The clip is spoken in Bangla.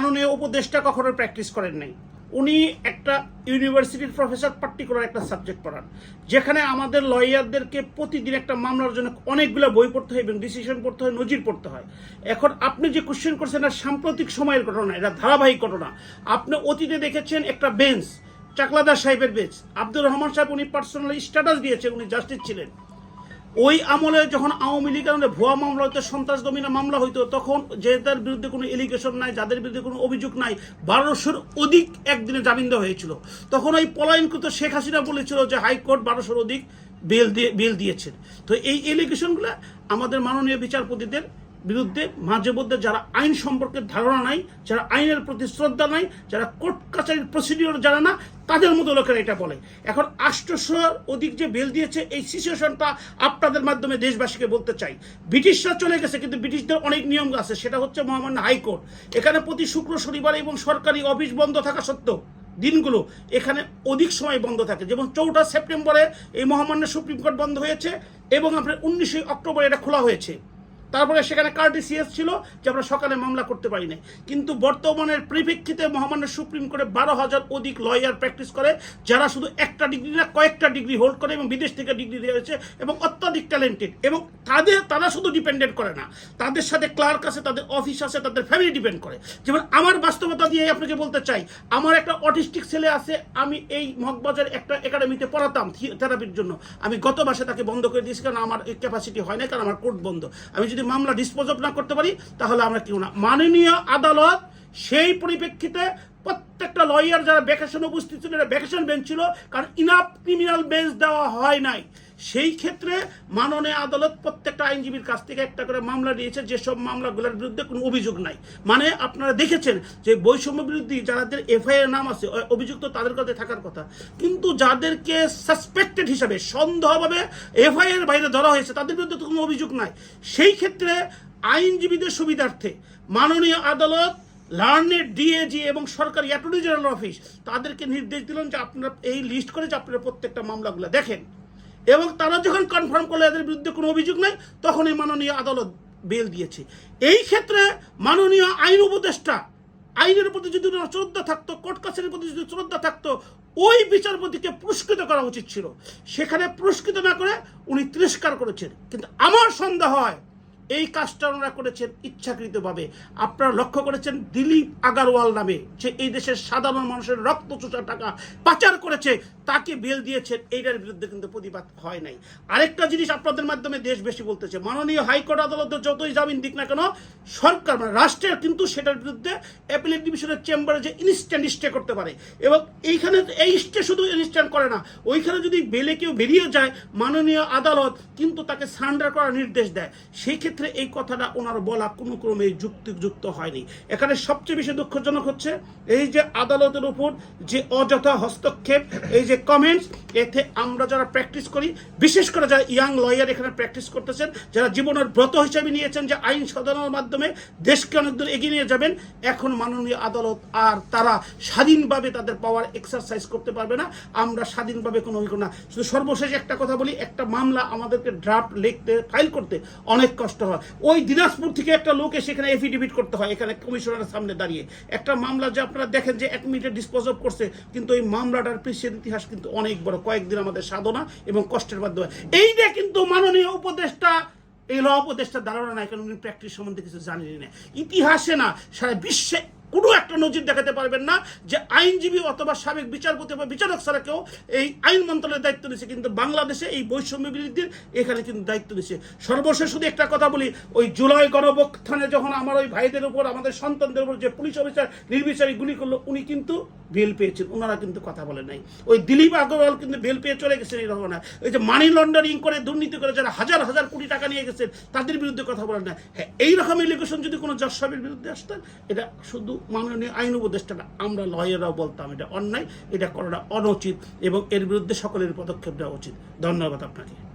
মাননীয় উপদেষ্টা কখনো প্র্যাকটিস করেন নাই। উনি একটা ইউনিভার্সিটির প্রফেসর পার্টিকুলার একটা সাবজেক্ট পড়ান, যেখানে আমাদের লয়ারদেরকে প্রতিদিন একটা মামলার জন্য অনেকগুলো বই পড়তে হয় এবং ডিসিশন পড়তে হয়, নজির পড়তে হয়। এখন আপনি যে কোশ্চেন করছেন, এটা সাম্প্রতিক সময়ের ঘটনা, এটা ধারাবাহিক ঘটনা। আপনি অতীতে দেখেছেন একটা বেঞ্চ চাকলাদার সাহেবের বেঞ্চ আব্দুর রহমান সাহেব উনি পার্সোনালি স্ট্যাটাস দিয়েছেন, উনি জাস্টিস ছিলেন। ওই আমলে যখন আওয়ামী লীগের আমলে ভুয়া মামলা হইতো সন্ত্রাস দমিনা মামলা হইতো, তখন যে তার বিরুদ্ধে কোনো এলিগেশন নাই, যাদের বিরুদ্ধে কোনো অভিযোগ নাই, বারোশোর অধিক একদিনে জামিন দেওয়া হয়েছিল। তখন ওই পলায়নকৃত শেখ হাসিনা বলেছিল যে হাইকোর্ট বারোশোর অধিক বেল দিয়ে বেল দিয়েছেন তো এই এলিগেশনগুলো আমাদের মাননীয় বিচারপতিদের বিরুদ্ধে মাঝে মধ্যে যারা আইন সম্পর্কে ধারণা নাই, যারা আইনের প্রতি শ্রদ্ধা নাই, যারা কোর্ট কাছারির প্রসিডিওর জানে না, তাদের মতো লোকেরা এটা বলে। এখন আষ্টশোর অধিক যে বেল দিয়েছে, এই সিচুয়েশনটা আপনাদের মাধ্যমে দেশবাসীকে বলতে চাই। ব্রিটিশরা চলে গেছে, কিন্তু ব্রিটিশদের অনেক নিয়ম আছে। সেটা হচ্ছে মহামান্য হাইকোর্ট। এখানে প্রতি শুক্র, শনিবার এবং সরকারি অফিস বন্ধ থাকা সত্ত্বেও দিনগুলো এখানে অধিক সময় বন্ধ থাকে। যেমন চৌঠা সেপ্টেম্বরে এই মহামান্য সুপ্রিম কোর্ট বন্ধ হয়েছে এবং আপনার উনিশে অক্টোবরে এটা খোলা হয়েছে। তারপরে সেখানে কার্টিসিয়াস ছিল, যে আমরা সকালে মামলা করতে পারি না কিন্তু বর্তমানের পরিপ্রেক্ষিতে মহামান্য সুপ্রিম কোর্টে বারো হাজার অধিক লয়ার প্র্যাকটিস করে, যারা শুধু একটা ডিগ্রি না, কয়েকটা ডিগ্রি হোল্ড করে এবং বিদেশ থেকে ডিগ্রি দিয়েছে এবং অত্যাধিক ট্যালেন্টেড এবং তাদের, তারা শুধু ডিপেন্ডেন্ট করে না, তাদের সাথে ক্লার্ক আছে, তাদের অফিস আছে, তাদের ফ্যামিলি ডিপেন্ড করে। যেমন আমার বাস্তবতা দিয়ে আপনাকে বলতে চাই, আমার একটা অটিস্টিক ছেলে আছে, আমি এই মগবাজার একটা একাডেমিতে পড়াতাম থেরাপির জন্য। আমি গত মাসে তাকে বন্ধ করে দিয়েছি, কারণ আমার ক্যাপাসিটি হয় না কারণ আমার কোর্ট বন্ধ। আমি যদি মামলা ডিসপোজ অফ না করতে পারি তাহলে আমরা কেউ না। মাননীয় আদালত সেই পরিপ্রেক্ষিতে প্রত্যেকটা লয়ার যারা ভ্যাকেশন উপস্থিত ছিল ভ্যাকেশন বেঞ্চ ছিল, কারণ ইনাফ ক্রিমিনাল বেঞ্চ দেওয়া হয় নাই। সেই ক্ষেত্রে মাননীয় আদালত প্রত্যেকটা আইনজীবীর কাছ থেকে একটা করে মামলা নিয়েছে, যেসব মামলাগুলোর বিরুদ্ধে কোনো অভিযোগ নাই। মানে আপনারা দেখেছেন যে বৈষম্য বিরোধী যাদের এফআইআর নাম আছে অভিযুক্ত তাদের কাছে থাকার কথা। কিন্তু যাদেরকে সাসপেক্টেড হিসাবে, সন্দেহভাবে এফআইআর বাইরে ধরা হয়েছে, তাদের বিরুদ্ধে তো কোনো অভিযোগ নাই। সেই ক্ষেত্রে আইনজীবীদের সুবিধার্থে মাননীয় আদালত লার্নেড ডিএজি এবং সরকারি অ্যাটর্নি জেনারেল অফিস তাদেরকে নির্দেশ দিলেন যে আপনারা এই লিস্ট করে যে আপনারা প্রত্যেকটা মামলাগুলো দেখেন। এবং তারা যখন কনফার্ম করল এদের বিরুদ্ধে কোনো অভিযোগ নাই তখন এই মাননীয় আদালত বেল দিয়েছে। এই ক্ষেত্রে মাননীয় আইন উপদেষ্টা, আইনের প্রতি যদি শ্রদ্ধা থাকতো, কোর্ট কাছারির প্রতি যদি শ্রদ্ধা থাকতো, ওই বিচারপতিকে পুরস্কৃত করা উচিত ছিল। সেখানে পুরস্কৃত না করে উনি তিরস্কার করেছেন। কিন্তু আমার সন্দেহ হয় এই কাজটা ওনারা করেছেন ইচ্ছাকৃতভাবে। আপনারা লক্ষ্য করেছেন দিলীপ আগারওয়াল নামে যে এই দেশের সাধারণ মানুষের রক্ত চোষা টাকা পাচার করেছে, তাকে বেল দিয়েছেন, এইটার বিরুদ্ধে কিন্তু প্রতিবাদ হয় নাই। আরেকটা জিনিস আপনাদের মাধ্যমে দেশ বেশি বলতেছে, মাননীয় হাইকোর্ট আদালতে যতই জামিন দিক না কেন, সরকার মানে রাষ্ট্রের কিন্তু সেটার বিরুদ্ধে অ্যাপিলেট ডিভিশনের চেম্বারে যে ইনস্ট্যান্ট স্টে করতে পারে। এবং এইখানে এই স্টে শুধু ইনস্ট্যান্ট করে না, ওইখানে যদি বেলে কেউ বেরিয়ে যায়, মাননীয় আদালত কিন্তু তাকে সারেন্ডার করার নির্দেশ দেয়। সেই ক্ষেত্রে এই কথাটা ওনার বলা কোনো ক্রমে যুক্তিযুক্ত হয়নি। এখানে সবচেয়ে বেশি দুঃখজনক হচ্ছে এই যে আদালতের উপর যে অযথা হস্তক্ষেপ, এই যে কমেন্টস এতে আমরা যারা প্র্যাকটিস করি, বিশেষ করে যারা ইয়াং লয়ার এখানে প্র্যাকটিস করতেছেন, যারা জীবনের ব্রত হিসেবে নিয়েছেন যে আইন সাধনার মাধ্যমে দেশকে অনেক দূর এগিয়ে নিয়ে যাবেন, এখন মাননীয় আদালত আর তারা স্বাধীনভাবে তাদের পাওয়ার এক্সারসাইজ করতে পারবে না। আমরা স্বাধীনভাবে কোনো না। শুধু সর্বশেষ একটা কথা বলি, একটা মামলা আমাদেরকে ড্রাফট লিখতে ফাইল করতে অনেক কষ্ট হয় ওই দিনাজপুর থেকে একটা লোকে সেখানে এফিডেভিট করতে হয়, এখানে কমিশনারের সামনে দাঁড়িয়ে। একটা মামলা যে আপনারা দেখেন যে এক মিনিটে ডিসপোজ অফ করছে, কিন্তু ওই মামলাটার পিছিয়ে ইতিহাস কিন্তু অনেক বড়। কয়েকদিন আমাদের সাধনা এবং কষ্টের মাধ্যমে। এইটা কিন্তু মাননীয় উপদেষ্টা, এই ল উপদেষ্টার ধারণা নাই, কারণ উনি প্র্যাকটিস সম্বন্ধে কিছু জানেনই না। ইতিহাসে না, সারা বিশ্বে কোনো একটা নজির দেখাতে পারবেন না যে আইনজীবী অথবা সাবেক বিচারপতি বা বিচারক ছাড়া কেউ এই আইন মন্ত্রণালয়ের দায়িত্ব নিয়েছে, কিন্তু বাংলাদেশে এই বৈষম্য বিরোধীর এখানে কিন্তু দায়িত্ব নিয়েছে। সর্বশেষ শুধু একটা কথা বলি, ওই জুলাই গণবক্ষানে যখন আমার ওই ভাইদের উপর, আমাদের সন্তানদের উপর যে পুলিশ অফিসার নির্বিচারী গুলি করল, উনি কিন্তু বেল পেয়েছেন ওনারা কিন্তু কথা বলে নাই। ওই দিলীপ আগরওয়াল কিন্তু বেল পেয়ে চলে গেছেন এই রকম ওই যে মানি লন্ডারিং করে দুর্নীতি করে যারা হাজার হাজার কোটি টাকা নিয়ে গেছেন, তাদের বিরুদ্ধে কথা বলেন না। হ্যাঁ এইরকম এলিগেশন যদি কোনো জজ সাহেবের বিরুদ্ধে আসতেন, এটা শুধু মাননীয় আইন উপদেষ্টা আমরা লয়াররাও বলতাম এটা অন্যায়, এটা করাটা অনুচিত এবং এর বিরুদ্ধে সকলের পদক্ষেপ নেওয়া উচিত। ধন্যবাদ আপনাকে।